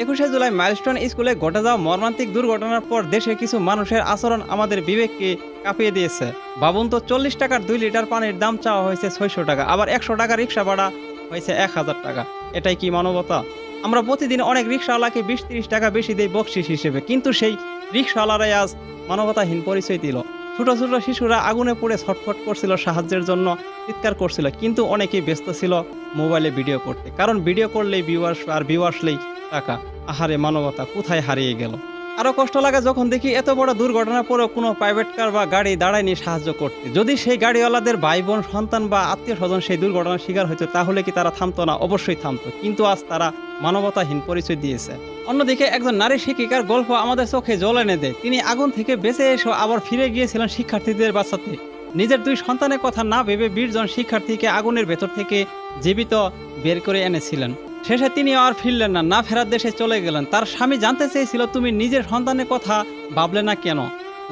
একুশে জুলাই মাইলস্টোন স্কুলে ঘটে যাওয়া মর্মান্তিক দুর্ঘটনার পর দেশে কিছু মানুষের আচরণ আমাদের বিবেককে কাঁপিয়ে দিয়েছে। ভাবুন তো, চল্লিশ টাকার দুই লিটার পানির দাম চাওয়া হয়েছে ছয়শো টাকা, আবার একশো টাকা রিক্সা ভাড়া হয়েছে এক হাজার টাকা। এটাই কি মানবতা? আমরা প্রতিদিন অনেক রিক্সাওয়ালাকে বিশ তিরিশ টাকা বেশি দেই বকশিস হিসেবে, কিন্তু সেই রিক্সাওয়ালারাই আজ মানবতাহীন পরিচয় দিল। ছোট ছোট শিশুরা আগুনে পড়ে ছটফট করছিল, সাহায্যের জন্য চিৎকার করছিল, কিন্তু অনেকেই ব্যস্ত ছিল মোবাইলে ভিডিও করতে। কারণ ভিডিও করলেই ভিউয়ার্স আর ভিউ আসলেই টাকা। আহারে মানবতা, কোথায় হারিয়ে গেল? আরও কষ্ট লাগে যখন দেখি এত বড় দুর্ঘটনার পরেও কোনো প্রাইভেট কার বা গাড়ি দাঁড়ায়নি সাহায্য করতে। যদি সেই গাড়িওয়ালাদের ভাই বোন সন্তান বা আত্মীয় স্বজন সেই দুর্ঘটনার শিকার হতো তাহলে কি তারা থামতো না? অবশ্যই থামতো। কিন্তু আজ তারা মানবতাহীন পরিচয় দিয়েছে। অন্যদিকে একজন নারী শিক্ষিকার গল্প আমাদের চোখে জল এনে দেয়। তিনি আগুন থেকে বেঁচে এসে আবার ফিরে গিয়েছিলেন শিক্ষার্থীদের বাঁচাতে নিজের দুই সন্তানের কথা না ভেবে বীরজন শিক্ষার্থীকে আগুনের ভেতর থেকে জীবিত বের করে এনেছিলেন। শেষে তিনি আর ফিরলেন না না ফেরার দেশে চলে গেলেন। তার স্বামী জানতে চেয়েছিল, তুমি নিজের সন্তানের কথা ভাবলে না কেন?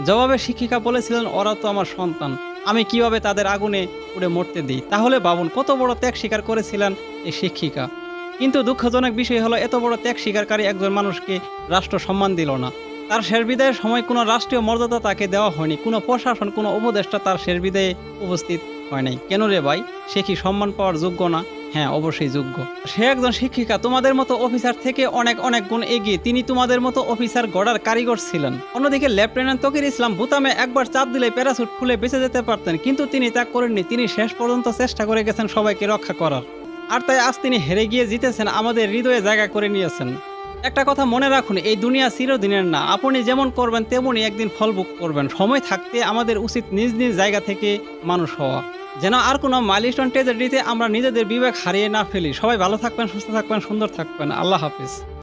জবাবে শিক্ষিকা বলেছিলেন, ওরা তো আমার সন্তান। আমি কীভাবে তাদের আগুনে উড়ে মরতে দিই? তাহলে বাবুন কত বড় ত্যাগ স্বীকার করেছিলেন এই শিক্ষিকা। কিন্তু দুঃখজনক বিষয় হলো, এত বড় ত্যাগ স্বীকারকারী একজন মানুষকে রাষ্ট্র সম্মান দিল না। তার শেষ বিদায়ের সময় কোনো রাষ্ট্রীয় মর্যাদা তাকে দেওয়া হয়নি, কোনো প্রশাসন, কোনো উপদেষ্টা তার শেষ বিদায়ে উপস্থিত হয় নাই। কেন রে ভাই? সে কি সম্মান পাওয়ার যোগ্য না? হ্যাঁ অবশ্যই যোগ্য। সে একজন শিক্ষিকা, তোমাদের মতো অফিসার থেকে অনেক অনেক গুণ এগিয়ে তিনি তোমাদের মতো অফিসার গড়ার কারিগর ছিলেন। অন্যদিকে লেফটেন্যান্ট তকির ইসলাম বুতামে একবার চাপ দিলে প্যারাসুট খুলে বেঁচে যেতে পারতেন, কিন্তু তিনি তা করেননি। তিনি শেষ পর্যন্ত চেষ্টা করে গেছেন সবাইকে রক্ষা করার। আর তাই আজ তিনি হেরে গিয়ে জিতেছেন আমাদের হৃদয়ে জায়গা করে নিয়েছেন। একটা কথা মনে রাখুন, এই দুনিয়া চিরদিনের না। আপনি যেমন করবেন তেমনই একদিন ফল বুক করবেন। সময় থাকতে আমাদের উচিত নিজ নিজ জায়গা থেকে মানুষ হওয়া। যেন আর কোনো মাইলস্টোন ট্রেজেডিতে আমরা নিজেদের বিবেক হারিয়ে না ফেলি। সবাই ভালো থাকবেন, সুস্থ থাকবেন, সুন্দর থাকবেন। আল্লাহ হাফিজ।